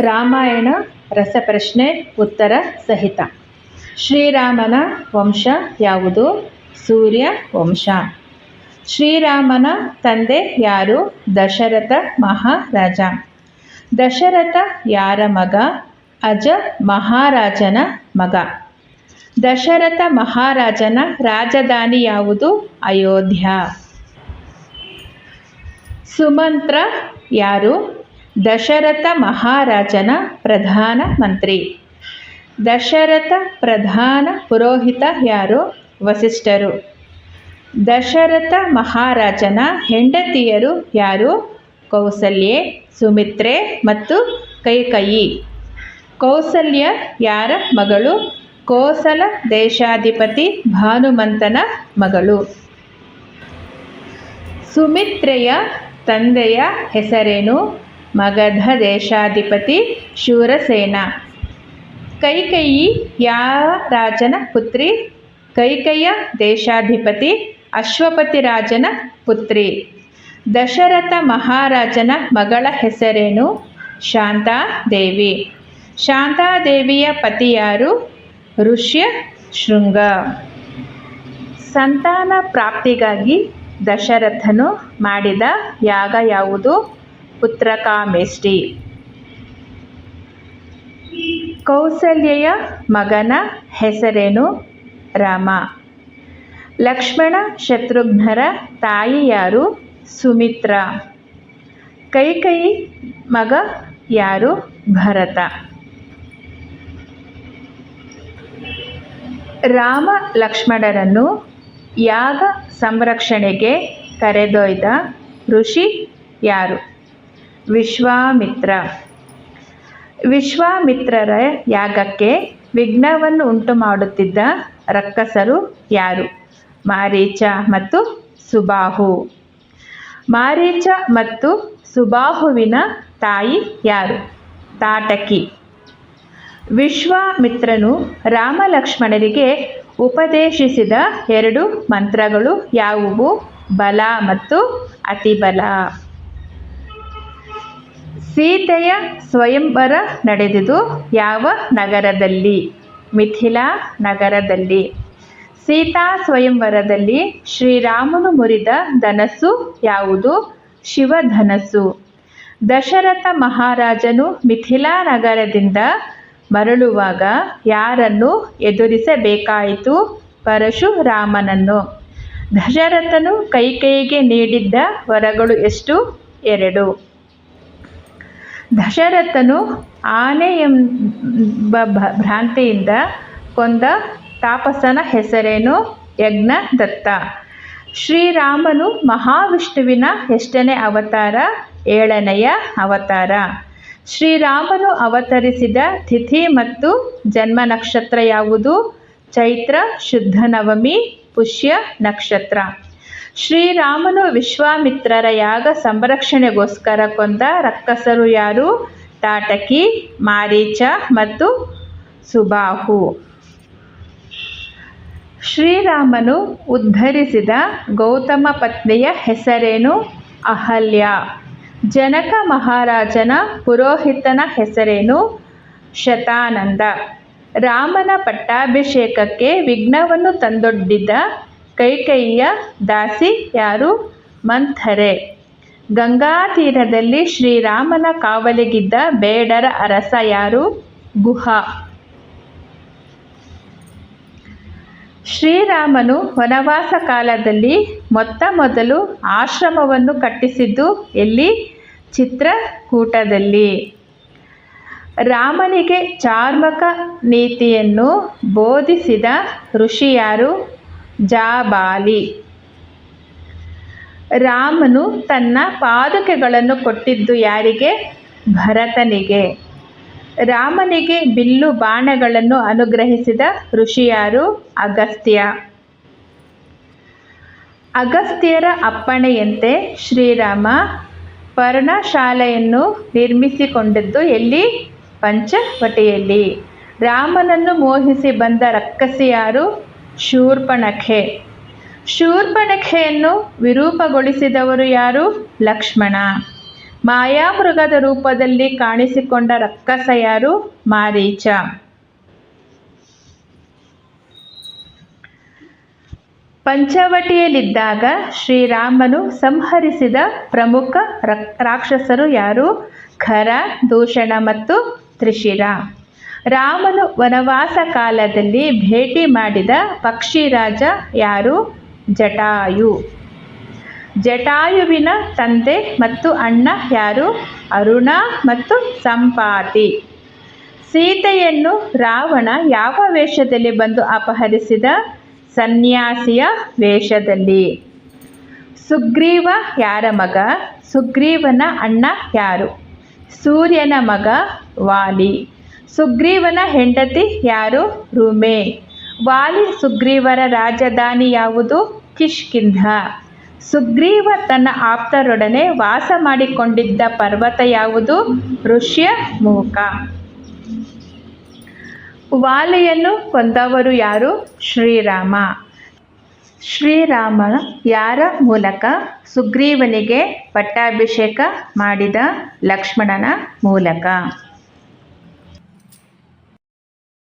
ರಾಮಾಯಣ, ರಸಪ್ರಶ್ನೆ, ಉತ್ತರ ಸಹಿತ. ಶ್ರೀರಾಮನ ವಂಶ ಯಾವುದು? ಸೂರ್ಯ ವಂಶ. ಶ್ರೀರಾಮನ ತಂದೆ ಯಾರು? ದಶರಥ ಮಹಾರಾಜ. ದಶರಥ ಯಾರ ಮಗ? ಅಜ ಮಹಾರಾಜನ ಮಗ. ದಶರಥ ಮಹಾರಾಜನ ರಾಜಧಾನಿ ಯಾವುದು? ಅಯೋಧ್ಯ. ಸುಮಂತ್ರ ಯಾರು? ದಶರಥ ಮಹಾರಾಜನ ಪ್ರಧಾನ ಮಂತ್ರಿ. ದಶರಥ ಪ್ರಧಾನ ಪುರೋಹಿತ ಯಾರು? ವಸಿಷ್ಠರು. ದಶರಥ ಮಹಾರಾಜನ ಹೆಂಡತಿಯರು ಯಾರು? ಕೌಸಲ್ಯೆ, ಸುಮಿತ್ರೆ ಮತ್ತು ಕೈಕಯಿ. ಕೌಸಲ್ಯ ಯಾರ ಮಗಳು? ಕೋಸಲ ದೇಶಾಧಿಪತಿ ಭಾನುಮಂತನ ಮಗಳು. ಸುಮಿತ್ರೆಯ ತಂದೆಯ ಹೆಸರೇನು? ಮಗಧ ದೇಶಾಧಿಪತಿ ಶೂರಸೇನ. ಕೈಕೇಯಿ ಯಾವ ರಾಜನ ಪುತ್ರಿ. ಕೈಕೈಯ ದೇಶಾಧಿಪತಿ ಅಶ್ವಪತಿ ರಾಜನ ಪುತ್ರಿ. ದಶರಥ ಮಹಾರಾಜನ ಮಗಳ ಹೆಸರೇನು? ಶಾಂತಾದೇವಿ. ಶಾಂತಾದೇವಿಯ ಪತಿಯಾರು ಋಷ್ಯ ಶೃಂಗ. ಸಂತಾನ ಪ್ರಾಪ್ತಿಗಾಗಿ ದಶರಥನು ಮಾಡಿದ ಯಾಗ ಯಾವುದು? ಪುತ್ರಕಾಮೇಷ್ಟಿ ಕೌಸಲ್ಯೆಯ ಮಗನ ಹೆಸರೇನು? ರಾಮ. ಲಕ್ಷ್ಮಣ ಶತ್ರುಘ್ನರ ತಾಯಿ ಯಾರು? ಸುಮಿತ್ರ. ಕೈಕೈ ಮಗ ಯಾರು? ಭರತ. ರಾಮ ಲಕ್ಷ್ಮಣರನ್ನು ಯಾಗ ಸಂರಕ್ಷಣೆಗೆ ಕರೆದೊಯ್ದ ಋಷಿ ಯಾರು? ವಿಶ್ವಾಮಿತ್ರ. ವಿಶ್ವಾಮಿತ್ರರ ಯಾಗಕ್ಕೆ ವಿಘ್ನವನ್ನು ಉಂಟು ಮಾಡುತ್ತಿದ್ದ ರಕ್ಕಸರು ಯಾರು? ಮಾರೀಚ ಮತ್ತು ಸುಬಾಹು. ಮಾರೀಚ ಮತ್ತು ಸುಬಾಹುವಿನ ತಾಯಿ ಯಾರು? ತಾಟಕಿ. ವಿಶ್ವಾಮಿತ್ರನು ರಾಮಲಕ್ಷ್ಮಣರಿಗೆ ಉಪದೇಶಿಸಿದ ಎರಡು ಮಂತ್ರಗಳು ಯಾವುವು? ಬಲ ಮತ್ತು ಅತಿಬಲ. ಸೀತೆಯ ಸ್ವಯಂವರ ನಡೆದಿದ್ದು ಯಾವ ನಗರದಲ್ಲಿ? ಮಿಥಿಲಾ ನಗರದಲ್ಲಿ. ಸೀತಾ ಸ್ವಯಂವರದಲ್ಲಿ ಶ್ರೀರಾಮನು ಮುರಿದ ಧನಸ್ಸು ಯಾವುದು? ಶಿವಧನಸ್ಸು. ದಶರಥ ಮಹಾರಾಜನು ಮಿಥಿಲಾ ನಗರದಿಂದ ಮರಳುವಾಗ ಯಾರನ್ನು ಎದುರಿಸಬೇಕಾಯಿತು? ಪರಶುರಾಮನನ್ನು. ದಶರಥನು ಕೈಕೇಯಿಗೆ ನೀಡಿದ್ದ ವರಗಳು ಎಷ್ಟು? ಎರಡು. ದಶರಥನು ಆನೆ ಎಂಬ ಭ್ರಾಂತಿಯಿಂದ ಕೊಂದ ತಾಪಸನ ಹೆಸರೇನು? ಯಜ್ಞದತ್ತ. ಶ್ರೀರಾಮನು ಮಹಾವಿಷ್ಣುವಿನ ಎಷ್ಟನೇ ಅವತಾರ? ಏಳನೆಯ ಅವತಾರ. ಶ್ರೀರಾಮನು ಅವತರಿಸಿದ ತಿಥಿ ಮತ್ತು ಜನ್ಮ ನಕ್ಷತ್ರ ಯಾವುದು? ಚೈತ್ರ, ಶುದ್ಧ ನವಮಿ, ಪುಷ್ಯ ನಕ್ಷತ್ರ. ಶ್ರೀರಾಮನು ವಿಶ್ವಾಮಿತ್ರರ ಯಾಗ ಸಂರಕ್ಷಣೆಗೋಸ್ಕರ ಕೊಂದ ರಕ್ಕಸರು ಯಾರು? ತಾಟಕಿ, ಮಾರೀಚ ಮತ್ತು ಸುಬಾಹು. ಶ್ರೀರಾಮನು ಉದ್ಧರಿಸಿದ ಗೌತಮ ಪತ್ನಿಯ ಹೆಸರೇನು? ಅಹಲ್ಯ. ಜನಕ ಮಹಾರಾಜನ ಪುರೋಹಿತನ ಹೆಸರೇನು? ಶತಾನಂದ. ರಾಮನ ಪಟ್ಟಾಭಿಷೇಕಕ್ಕೆ ವಿಘ್ನವನ್ನು ತಂದೊಡ್ಡಿದ್ದ ಕೈಕೇಯಿಯ ದಾಸಿ ಯಾರು? ಮಂಥರೆ. ಗಂಗಾ ತೀರದಲ್ಲಿ ಶ್ರೀರಾಮನ ಕಾವಲಿಗಿದ್ದ ಬೇಡರ ಅರಸ ಯಾರು? ಗುಹ. ಶ್ರೀರಾಮನು ವನವಾಸ ಕಾಲದಲ್ಲಿ ಮೊತ್ತ ಮೊದಲು ಆಶ್ರಮವನ್ನು ಕಟ್ಟಿಸಿದ್ದು ಎಲ್ಲಿ? ಚಿತ್ರಕೂಟದಲ್ಲಿ. ರಾಮನಿಗೆ ಚಾರ್ಮಕ ನೀತಿಯನ್ನು ಬೋಧಿಸಿದ ಋಷಿ ಯಾರು? ಜಾಬಾಲಿ ರಾಮನು ತನ್ನ ಪಾದುಕೆಗಳನ್ನು ಕೊಟ್ಟಿದ್ದು ಯಾರಿಗೆ? ಭರತನಿಗೆ. ರಾಮನಿಗೆ ಬಿಲ್ಲು ಬಾಣಗಳನ್ನು ಅನುಗ್ರಹಿಸಿದ ಋಷಿಯಾರು ಅಗಸ್ತ್ಯ. ಅಗಸ್ತ್ಯರ ಅಪ್ಪಣೆಯಂತೆ ಶ್ರೀರಾಮ ಪರ್ಣಶಾಲೆಯನ್ನು ನಿರ್ಮಿಸಿಕೊಂಡಿದ್ದು ಎಲ್ಲಿ? ಪಂಚವಟಿಯಲ್ಲಿ. ರಾಮನನ್ನು ಮೋಹಿಸಿ ಬಂದ ರಕ್ಕಸಿ ಯಾರು ಶೂರ್ಪಣಖೆ. ಶೂರ್ಪಣಖೆಯನ್ನು ವಿರೂಪಗೊಳಿಸಿದವರು ಯಾರು? ಲಕ್ಷ್ಮಣ. ಮಾಯಾಮೃಗದ ರೂಪದಲ್ಲಿ ಕಾಣಿಸಿಕೊಂಡ ರಕ್ಕಸ ಯಾರು? ಮಾರೀಚ. ಪಂಚವಟಿಯಲ್ಲಿದ್ದಾಗ ಶ್ರೀರಾಮನು ಸಂಹರಿಸಿದ ಪ್ರಮುಖ ರಕ್- ರಾಕ್ಷಸರು ಯಾರು? ಖರ, ದೂಷಣ ಮತ್ತು ತ್ರಿಶಿರ. ರಾಮನು ವನವಾಸ ಕಾಲದಲ್ಲಿ ಭೇಟಿ ಮಾಡಿದ ಪಕ್ಷಿರಾಜ ಯಾರು? ಜಟಾಯು. ಜಟಾಯುವಿನ ತಂದೆ ಮತ್ತು ಅಣ್ಣ ಯಾರು? ಅರುಣ ಮತ್ತು ಸಂಪಾತಿ. ಸೀತೆಯನ್ನು ರಾವಣ ಯಾವ ವೇಷದಲ್ಲಿ ಬಂದು ಅಪಹರಿಸಿದ? ಸನ್ಯಾಸಿಯ ವೇಷದಲ್ಲಿ. ಸುಗ್ರೀವ ಯಾರ ಮಗ? ಸುಗ್ರೀವನ ಅಣ್ಣ ಯಾರು? ಸೂರ್ಯನ ಮಗ ವಾಲಿ. ಸುಗ್ರೀವನ ಹೆಂಡತಿ ಯಾರು? ರುಮೆ. ವಾಲಿ ಸುಗ್ರೀವರ ರಾಜಧಾನಿ ಯಾವುದು? ಕಿಷ್ಕಿಂಧ. ಸುಗ್ರೀವ ತನ್ನ ಆಪ್ತರೊಡನೆ ವಾಸ ಮಾಡಿಕೊಂಡಿದ್ದ ಪರ್ವತ ಯಾವುದು? ಋಷ್ಯಮೂಕ ವಾಲಿಯನ್ನು ಕೊಂದವರು ಯಾರು? ಶ್ರೀರಾಮ. ಶ್ರೀರಾಮ ಯಾರ ಮೂಲಕ? ಸುಗ್ರೀವನಿಗೆ ಪಟ್ಟಾಭಿಷೇಕ ಮಾಡಿದ ಲಕ್ಷ್ಮಣನ ಮೂಲಕ.